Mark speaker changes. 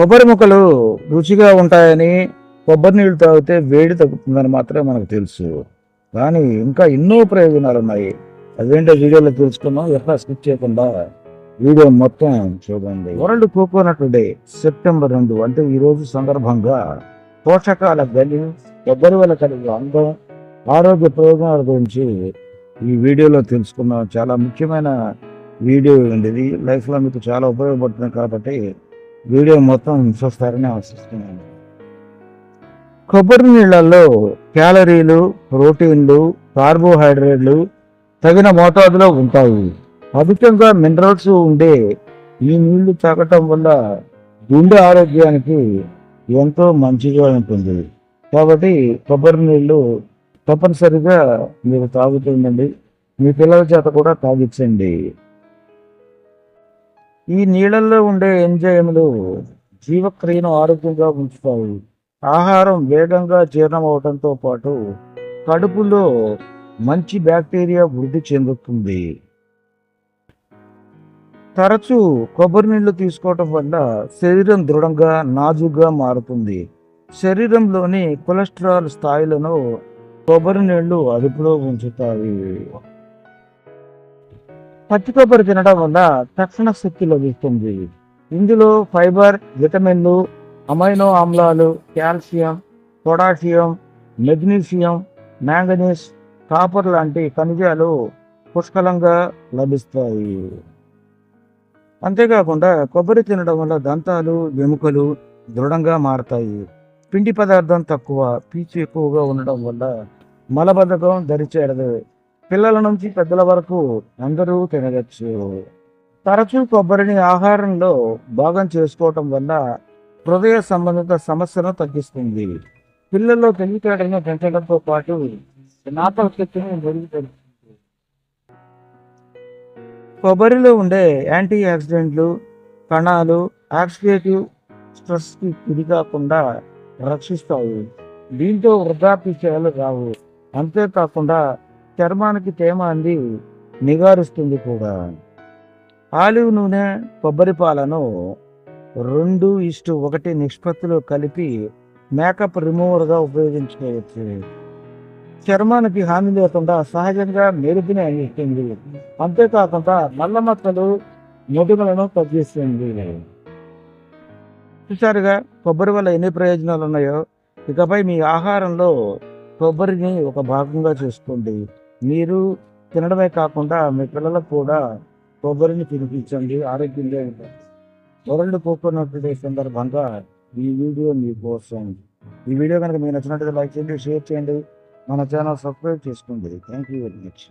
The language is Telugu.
Speaker 1: కొబ్బరి ముక్కలు రుచిగా ఉంటాయని కొబ్బరి నీళ్ళు తాగితే వేడి తగ్గుతుందని మాత్రమే మనకు తెలుసు. కానీ ఇంకా ఎన్నో ప్రయోజనాలు ఉన్నాయి. అదేంటో వీడియోలో తెలుసుకుందాం. ఎలా స్కిప్ చేయకుండా వీడియో మొత్తం చూడండి. వరల్డ్ కోకోనట్ డే సెప్టెంబర్ రెండు. అంటే ఈ రోజు సందర్భంగా పోషకాల గని కొబ్బరి వల్ల కలిగే అందం ఆరోగ్య ప్రయోజనాల గురించి ఈ వీడియోలో తెలుసుకున్నాం చాలా ముఖ్యమైన వీడియో ఉండేది. లైఫ్లో మీకు చాలా ఉపయోగపడుతుంది కాబట్టి వీడియో మొత్తం చూస్తారని ఆశిస్తున్నాను. కొబ్బరి నీళ్ళల్లో క్యాలరీలు ప్రోటీన్లు కార్బోహైడ్రేట్లు తగిన మోతాదులో ఉంటాయి. అధికంగా మినరల్స్ ఉండే ఈ నీళ్ళు తాగటం వల్ల గుండె ఆరోగ్యానికి ఎంతో మంచిగా ఉంటుంది. కాబట్టి కొబ్బరి నీళ్ళు తప్పనిసరిగా మీరు తాగుతుండండి. మీ పిల్లల చేత కూడా తాగించండి ఈ నీళ్ళల్లో ఉండే ఎంజైములు జీవక్రియను ఆరోగ్యంగా ఉంచుతాయి. ఆహారం వేగంగా జీర్ణం అవడంతో పాటు కడుపులో మంచి బ్యాక్టీరియా వృద్ధి చెందుతుంది. తరచూ కొబ్బరి నీళ్ళు తీసుకోవటం వల్ల శరీరం దృఢంగా నాజుగా మారుతుంది. శరీరంలోని కొలెస్ట్రాల్ స్థాయిలను కొబ్బరి నీళ్ళు అదుపులో ఉంచుతాయి. పచ్చి కొబ్బరి తినడం వల్ల తక్షణ శక్తి లభిస్తుంది. ఇందులో ఫైబర్ విటమిన్లు అమైనో ఆమ్లాలు calcium potassium magnesium manganese copper లాంటి ఖనిజాలు పుష్కలంగా లభిస్తాయి. అంతేకాకుండా కొబ్బరి తినడం వల్ల దంతాలు ఎముకలు దృఢంగా మారతాయి. పిండి పదార్థం తక్కువ పీచు ఎక్కువగా ఉండడం వల్ల మలబద్ధకం దరిచేరదు. పిల్లల నుంచి పెద్దల వరకు అందరూ తినవచ్చు. తరచూ కొబ్బరిని ఆహారంలో భాగం చేసుకోవటం వల్ల హృదయ సంబంధిత సమస్యను తగ్గిస్తుంది. పిల్లల్లో తెలివితేటలను పెంచడంతో పాటు జ్ఞాపక శక్తిని మెరుగుపరుస్తుంది. కొబ్బరిలో ఉండే యాంటీ ఆక్సిడెంట్లు కణాలు ఆక్సిడేటివ్ స్ట్రెస్కి ఇది కాకుండా రక్షిస్తాయి. దీంతో వృద్ధాప్యలు రావు. అంతేకాకుండా చర్మానికి తేమ అంది. నిగారుస్తుంది కూడా. ఆలివ్ నూనె కొబ్బరి పాలను రెండు ఇష్టు ఒకటి నిష్పత్తిలో కలిపి మేకప్ రిమూవర్గా ఉపయోగించుకోవచ్చు. చర్మానికి హాని లేకుండా సహజంగా మెరుగుని అందిస్తుంది. అంతేకాకుండా నల్ల మచ్చలు మొటిమలను తగ్గిస్తుంది. చూసారుగా కొబ్బరి వల్ల ఎన్ని ప్రయోజనాలు ఉన్నాయో ఇకపై మీ ఆహారంలో కొబ్బరిని ఒక భాగంగా చూసుకోండి. మీరు తినడమే కాకుండా మీ పిల్లలకు కూడా కొబ్బరిని తినిపించండి ఆరోగ్యంగా ఉంటారు వరల్డ్ కోకోనట్ డే సందర్భంగా ఈ వీడియో మీకోసం ఈ వీడియో కనుక మీకు నచ్చినట్టుగా లైక్ చేయండి షేర్ చేయండి. మన ఛానల్ సబ్స్క్రైబ్ చేసుకోండి. Thank you very much